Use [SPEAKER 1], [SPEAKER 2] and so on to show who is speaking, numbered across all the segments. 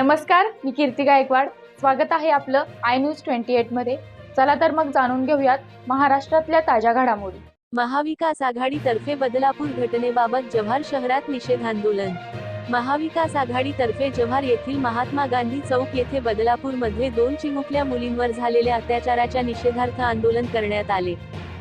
[SPEAKER 1] नमस्कार मी कीर्ती गायकवाड. स्वागत आहे आपलं आय न्यूज ट्वेंटी एटमध्ये चला तर मग जाणून घेऊयात महाराष्ट्रातल्या ताज्या घडामोडी.
[SPEAKER 2] महाविकास आघाडीतर्फे बदलापूर घटनेबाबत जव्हार शहरात निषेध आंदोलन. महाविकास आघाडीतर्फे जव्हार येथील महात्मा गांधी चौक येथे बदलापूरमध्ये दोन चिमुकल्या मुलींवर झालेल्या अत्याचाराच्या निषेधार्थ आंदोलन करण्यात आले.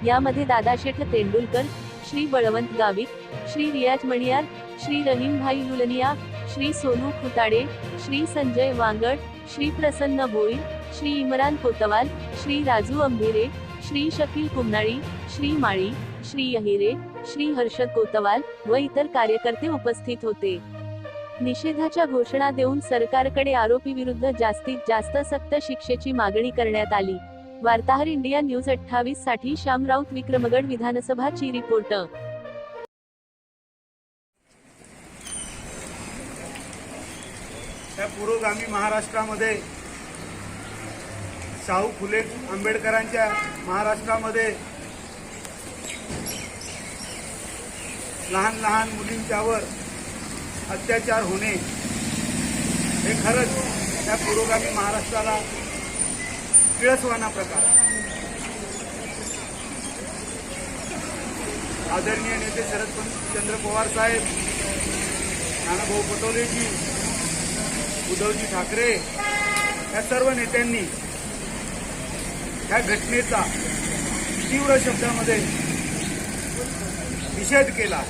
[SPEAKER 2] यामध्ये दादाशेठ तेंडुलकर श्री बळवंत गावित श्री रियाज मणियार श्री रहीमभाई लुलनिया श्री सोनू खुताडे श्री संजय वांगड श्री प्रसन्न भोई श्री इम्रान कोतवाल श्री राजू अंभिरे श्री शकील कुमनाळी श्री माळी श्री अहिरे श्री हर्षद कोतवाल व इतर कार्यकर्ते उपस्थित होते. निषेधाच्या घोषणा देऊन सरकारकडे आरोपी विरुद्ध जास्तीत जास्त सक्त शिक्षेची मागणी करण्यात आली. वार्ताहर इंडिया न्यूज अठ्ठावीससाठी श्याम राऊत विक्रमगड विधानसभा ची रिपोर्ट.
[SPEAKER 3] त्या पुरोगामी महाराष्ट्रामध्ये शाहू फुले आंबेडकरांच्या महाराष्ट्रामध्ये लहान लहान मुलींच्यावर अत्याचार होणे हे खरंच त्या पुरोगामी महाराष्ट्राला किळसवाना प्रकार आदरणीय नेते शरदचंद्र पवार साहेब नानाभाऊ पटोलेजी उद्धवजी ठाकरे या सर्व नेत्यांनी या घटनेचा तीव्र शब्दामध्ये निषेध केला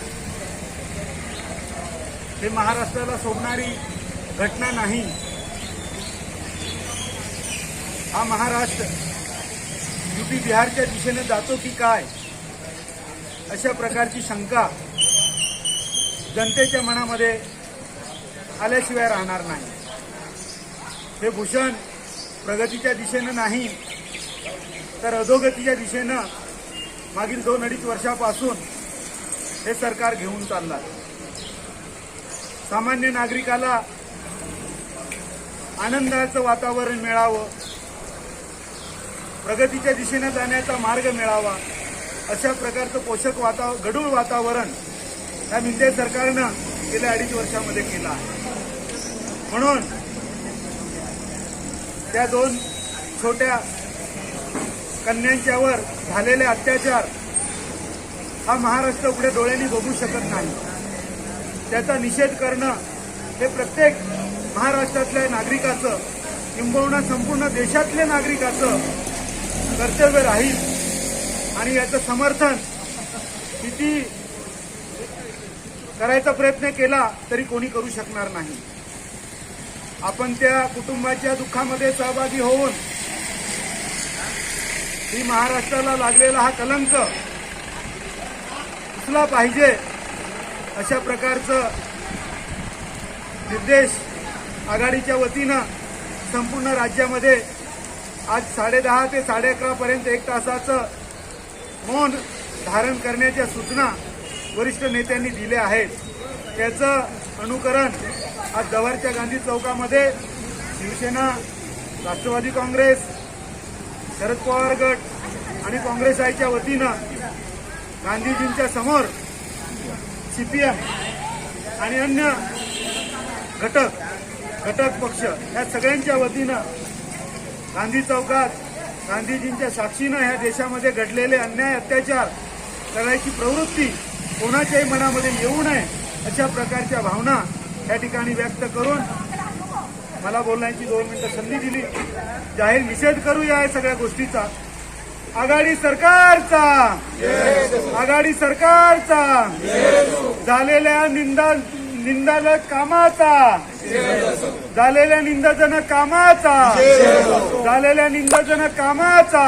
[SPEAKER 3] हे महाराष्ट्राला सोडणारी घटना नाही. हा महाराष्ट्र युपी बिहारच्या दिशेने जातो की काय अशा प्रकारची शंका जनतेच्या मनामध्ये आल्याशिवाय राहणार नाही. हे भूषण प्रगतीच्या दिशेनं नाही तर अधोगतीच्या दिशेनं मागील दोन अडीच वर्षापासून हे सरकार घेऊन चाललं आहे. सामान्य नागरिकाला आनंदाचं वातावरण मिळावं प्रगतीच्या दिशेनं जाण्याचा मार्ग मिळावा अशा प्रकारचं पोषक वाता गढूळ वातावरण या मिंदे सरकारनं गेल्या अडीच वर्षामध्ये केलं आहे म्हणून त्या दोन छोट्या कन्यांच्यावर झालेले अत्याचार हा महाराष्ट्र पुढे डोळ्यांनी बघू शकत नाही. त्याचा निषेध करणं हे प्रत्येक महाराष्ट्रातल्या नागरिकाचं किंबहुना संपूर्ण देशातल्या नागरिकाचं कर्तव्य राहील. आणि याचं समर्थन किती करायचा प्रयत्न केला तरी कोणी करू शकणार नाही. आपण त्या कुटुंबाच्या दुःखामध्ये सहभागी होऊन ही महाराष्ट्राला लागलेला हा कलंक उचला पाहिजे अशा प्रकारचं निर्देश आघाडीच्या वतीनं संपूर्ण राज्यामध्ये आज साडेदहा ते साडे एक तासाचं मौन धारण करण्याच्या सूचना वरिष्ठ नेत्यांनी दिल्या आहेत. त्याचं अनुकरण आज जवळच्या गांधी चौकामध्ये शिवसेना राष्ट्रवादी काँग्रेस शरद पवार गट आणि काँग्रेस आईच्या वतीनं गांधीजींच्या समोर सीपीएम आणि अन्य घटक घटक पक्ष या सगळ्यांच्या वतीनं गांधी चौकात गांधीजींच्या साक्षीनं ह्या देशामध्ये घडलेले अन्याय अत्याचार करायची प्रवृत्ती कोणाच्याही मनामध्ये येऊ नये अशा प्रकारच्या भावना या ठिकाणी व्यक्त करून मला बोलण्याची दोन मिनिटं संधी दिली. जाहीर निषेध करूया या सगळ्या गोष्टीचा. आघाडी सरकारचा. आघाडी सरकारचा. झालेल्या निंदा निंदाजनक कामाचा. झालेल्या निंदाजनक कामाचा. झालेल्या निंदाजनक कामाचा.